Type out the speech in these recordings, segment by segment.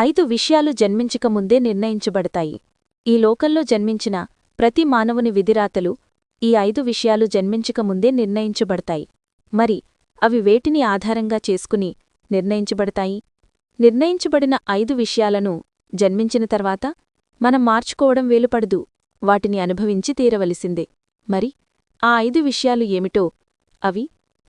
ఐదు విషయాలు జన్మించక ముందే నిర్ణయించబడతాయి. ఈ లోకంలో జన్మించిన ప్రతి మానవుని విధిరాతలు ఈ ఐదు విషయాలు జన్మించక ముందే నిర్ణయించబడతాయి. మరి అవి వేటిని ఆధారంగా చేసుకుని నిర్ణయించబడతాయి? నిర్ణయించబడిన ఐదు విషయాలను జన్మించిన తర్వాత మనం మార్చుకోవడం వేలుపడదు వాటిని అనుభవించి తీరవలసిందే. మరి ఆ ఐదు విషయాలు ఏమిటో అవి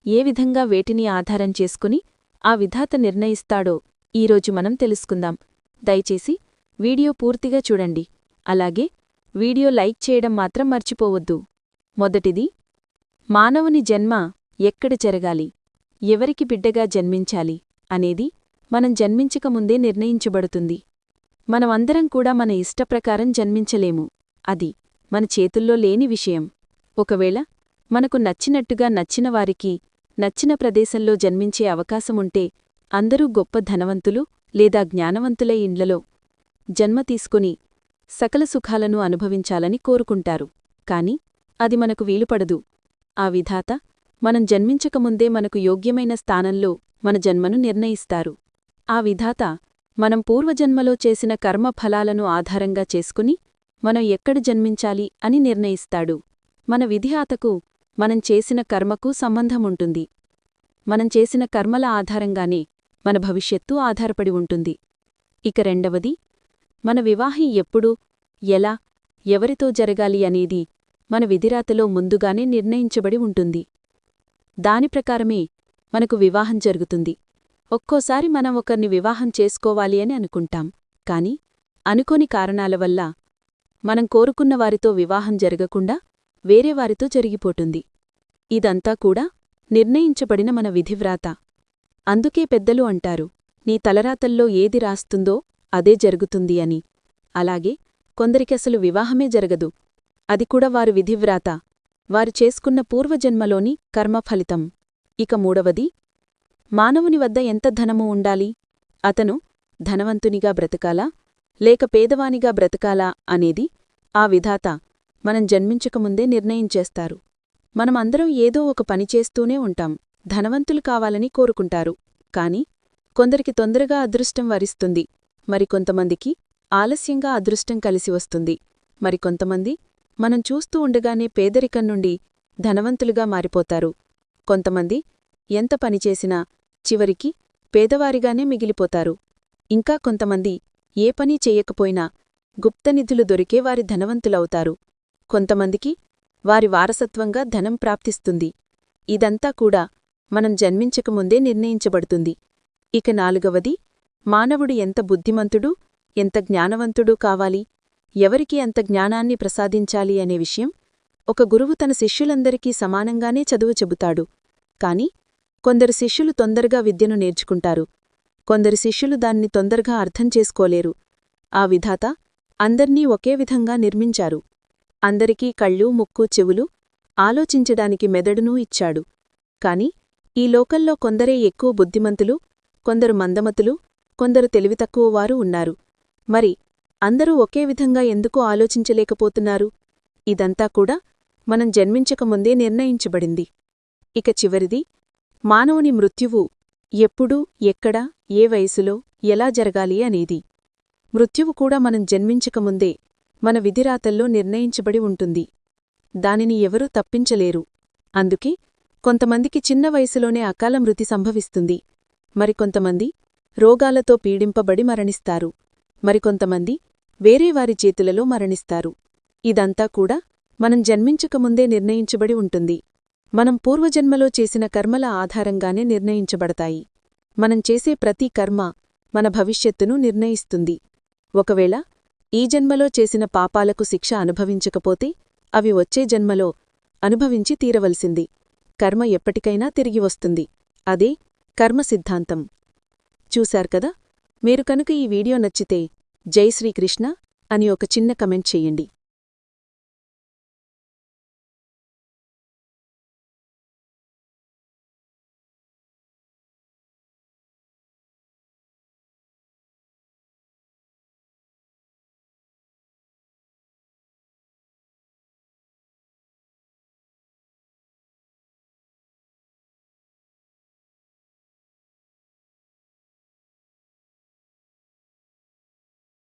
ఏ విధంగా వేటిని ఆధారం చేసుకుని ఆ విధాత నిర్ణయిస్తాడో ఈరోజు మనం తెలుసుకుందాం. దయచేసి వీడియో పూర్తిగా చూడండి. అలాగే వీడియో లైక్ చేయడం మాత్రం మర్చిపోవద్దు. మొదటిది మానవుని జన్మ ఎక్కడ జరగాలి? ఎవరికి బిడ్డగా జన్మించాలి? అనేది మనం జన్మించకముందే నిర్ణయించబడుతుంది. మనమందరం కూడా మన ఇష్టప్రకారం జన్మించలేము. అది మన చేతుల్లో లేని విషయం. ఒకవేళ మనకు నచ్చినట్టుగా నచ్చిన వారికి నచ్చిన ప్రదేశంలో జన్మించే అవకాశముంటే అందరూ గొప్ప ధనవంతులు లేదా జ్ఞానవంతులై ఇండ్లలో జన్మ తీసుకుని సకల సుఖాలను అనుభవించాలని కోరుకుంటారు. కాని అది మనకు వీలుపడదు. ఆ విధాత మనం జన్మించకముందే మనకు యోగ్యమైన స్థానంలో మన జన్మను నిర్ణయిస్తారు. ఆ విధాత మనం పూర్వజన్మలో చేసిన కర్మ ఫలాలను ఆధారంగా చేసుకుని మనం ఎక్కడ జన్మించాలి అని నిర్ణయిస్తాడు. మన విధిహాతకు మనం చేసిన కర్మకు సంబంధముంటుంది. మనం చేసిన కర్మల ఆధారంగానే మన భవిష్యత్తు ఆధారపడి ఉంటుంది. ఇక రెండవది మన వివాహం ఎప్పుడు ఎలా ఎవరితో జరగాలి అనేది మన విధిరాతలో ముందుగానే నిర్ణయించబడి ఉంటుంది. దాని ప్రకారమే మనకు వివాహం జరుగుతుంది. ఒక్కోసారి మనం ఒకరిని వివాహం చేసుకోవాలి అని అనుకుంటాం. కాని అనుకోని కారణాల వల్ల మనం కోరుకున్న వారితో వివాహం జరగకుండా వేరేవారితో జరిగిపోతుంది. ఇదంతా కూడా నిర్ణయించబడిన మన విధివ్రాత. అందుకే పెద్దలు అంటారు నీ తలరాతల్లో ఏది రాస్తుందో అదే జరుగుతుంది అని. అలాగే కొందరికసలు వివాహమే జరగదు. అది కూడా వారు విధివ్రాత. వారు చేసుకున్న పూర్వజన్మలోని కర్మఫలితం. ఇక మూడవది మానవుని వద్ద ఎంత ధనము ఉండాలి? అతను ధనవంతునిగా బ్రతకాలా? లేక పేదవానిగా బ్రతకాలా అనేది ఆ విధాత మనం జన్మించకముందే నిర్ణయించేస్తారు మనమందరం ఏదో ఒక పని చేస్తూనే ఉంటాం. ధనవంతులు కావాలని కోరుకుంటారు. కాని కొందరికి తొందరగా అదృష్టం వరిస్తుంది. మరికొంతమందికి ఆలస్యంగా అదృష్టం కలిసి వస్తుంది. మరికొంతమంది మనం చూస్తూ ఉండగానే పేదరికం నుండి ధనవంతులుగా మారిపోతారు. కొంతమంది ఎంత పనిచేసినా చివరికి పేదవారిగానే మిగిలిపోతారు. ఇంకా కొంతమంది ఏ పని చెయ్యకపోయినా గుప్తనిధులు దొరికే వారి ధనవంతులవుతారు. కొంతమందికి వారి వారసత్వంగా ధనం ప్రాప్తిస్తుంది. ఇదంతా కూడా మనం జన్మించకముందే నిర్ణయించబడుతుంది. ఇక నాలుగవది మానవుడు ఎంత బుద్ధిమంతుడు ఎంత జ్ఞానవంతుడూ కావాలి? ఎవరికి అంత జ్ఞానాన్ని ప్రసాదించాలి అనే విషయం ఒక గురువు తన శిష్యులందరికీ సమానంగానే చదువు చెబుతాడు. కాని కొందరు శిష్యులు తొందరగా విద్యను నేర్చుకుంటారు. కొందరు శిష్యులు దాన్ని తొందరగా అర్థం చేసుకోలేరు. ఆ విధాత అందర్నీ ఒకే విధంగా నిర్మించారు. అందరికీ కళ్ళు ముక్కు చెవులు ఆలోచించడానికి మెదడునూ ఇచ్చాడు. కాని ఈ లోకల్లో కొందరే ఎక్కువ బుద్ధిమంతులు కొందరు మందమతులు కొందరు తెలివితక్కువవారు ఉన్నారు. మరి అందరూ ఒకే విధంగా ఎందుకు ఆలోచించలేకపోతున్నారు? ఇదంతా కూడా మనం జన్మించకముందే నిర్ణయించబడింది. ఇక చివరిది మానవుని మృత్యువు ఎప్పుడు ఎక్కడ ఏ వయసులో ఎలా జరగాలి అనేది. మృత్యువు కూడా మనం జన్మించకముందే మన విధిరాతల్లో నిర్ణయించబడి ఉంటుంది. దానిని ఎవరూ తప్పించలేరు. అందుకే కొంతమందికి చిన్న వయసులోనే అకాల మృతి సంభవిస్తుంది. మరికొంతమంది రోగాలతో పీడింపబడి మరణిస్తారు. మరికొంతమంది వేరేవారి చేతులలో మరణిస్తారు. ఇదంతా కూడా మనం జన్మించకముందే నిర్ణయించబడి ఉంటుంది. మనం పూర్వజన్మలో చేసిన కర్మల ఆధారంగానే నిర్ణయించబడతాయి. మనం చేసే ప్రతి కర్మ మన భవిష్యత్తును నిర్ణయిస్తుంది. ఒకవేళ ఈ జన్మలో చేసిన పాపాలకు శిక్ష అనుభవించకపోతే అవి వచ్చే జన్మలో అనుభవించి తీరవలసింది. కర్మ ఎప్పటికైనా తిరిగి వస్తుంది. అదే కర్మ సిద్ధాంతం. చూశారు కదా? మీరు కనుక ఈ వీడియో నచ్చితే జై శ్రీకృష్ణ అని ఒక చిన్న కమెంట్ చెయ్యండి